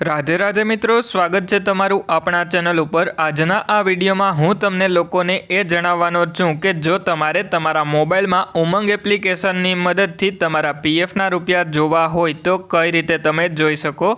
રાધે રાધે મિત્રો, સ્વાગત છે તમારું આપણા ચેનલ ઉપર. આજના આ વિડીયોમાં હું તમને લોકોને એ જણાવવાનો છું કે જો તમારે તમારા મોબાઈલમાં ઉમંગ એપ્લિકેશનની મદદથી તમારા પીએફના રૂપિયા જોવા હોય તો કઈ રીતે તમે જોઈ શકો?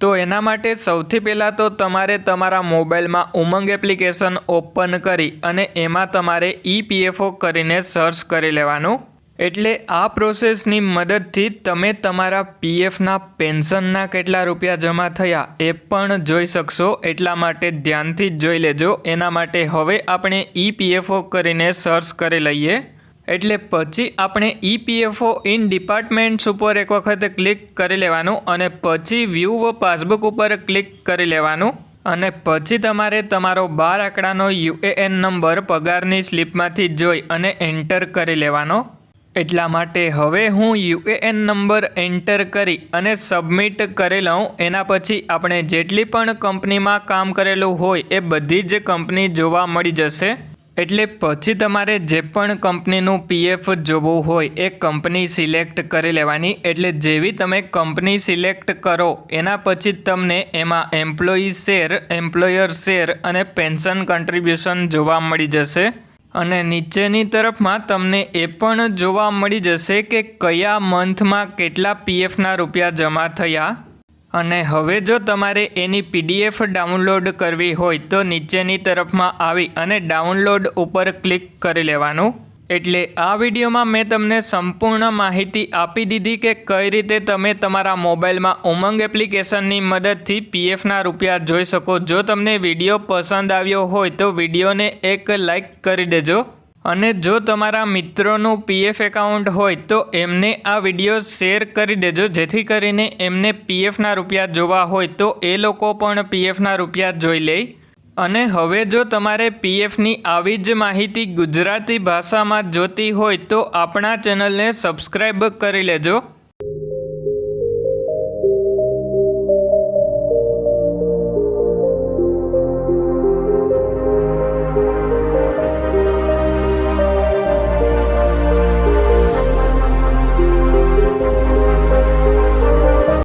તો એના માટે સૌથી પહેલાં તો તમારે તમારા મોબાઈલમાં ઉમંગ એપ્લિકેશન ઓપન કરી અને એમાં તમારે ઈપીએફઓ કરીને સર્ચ કરી લેવાનું. એટલે આ પ્રોસેસની મદદથી તમે તમારા પીએફના પેન્શનના કેટલા રૂપિયા જમા થયા એ પણ જોઈ શકશો. એટલા માટે ધ્યાનથી જ જોઈ લેજો. એના માટે હવે આપણે ઈપીએફઓ કરીને સર્ચ કરી લઈએ. એટલે પછી આપણે ઈપીએફઓ ઇન ડિપાર્ટમેન્ટ્સ ઉપર એક વખત ક્લિક કરી લેવાનું અને પછી વ્યૂ પાસબુક ઉપર ક્લિક કરી લેવાનું. અને પછી તમારે તમારો બાર આંકડાનો યુએએન નંબર પગારની સ્લિપમાંથી જોઈ અને એન્ટર કરી લેવાનો. એટલા માટે હવે હું યુએએન નંબર એન્ટર કરી અને સબમિટ કરી લઉં એના પછી આપણે જેટલી પણ કંપનીમાં કામ કરેલું હોય એ બધી જ કંપની જોવા મળી જશે. એટલે પછી તમારે જે પણ કંપનીનું પીએફ જોવું હોય એ કંપની સિલેક્ટ કરી લેવાની. એટલે જેવી તમે કંપની સિલેક્ટ કરો, એના પછી તમને એમાં એમ્પ્લોયી શેર, એમ્પ્લોયર શેર અને પેન્શન કન્ટ્રીબ્યુશન જોવા મળી જશે. અને નીચેની તરફમાં તમને એ પણ જોવા મળી જશે કે કયા મંથમાં કેટલા પીએફના રૂપિયા જમા થયા. અને હવે જો તમારે એની પીડીએફ ડાઉનલોડ કરવી હોય તો નીચેની તરફમાં આવી અને ડાઉનલોડ ઉપર ક્લિક કરી લેવાનું. એટલે આ વિડીયોમાં મેં તમને સંપૂર્ણ માહિતી આપી દીધી કે કઈ રીતે તમે તમારા મોબાઈલમાં ઉમંગ એપ્લિકેશનની મદદથી પીએફના રૂપિયા જોઈ શકો. જો તમને વીડિયો પસંદ આવ્યો હોય તો વિડીયોને એક લાઈક કરી દેજો. અને જો તમારા મિત્રોનું પીએફ એકાઉન્ટ હોય તો એમને આ વીડિયો શેર કરી દેજો. જેથી કરીને એમને પીએફના રૂપિયા જોવા હોય તો એ લોકો પણ પીએફના રૂપિયા જોઈ લે. અને હવે જો તમારે પીએફની આવી જ માહિતી ગુજરાતી ભાષામાં જોતી હોય તો આપણા ચેનલને સબસ્ક્રાઈબ કરી લેજો.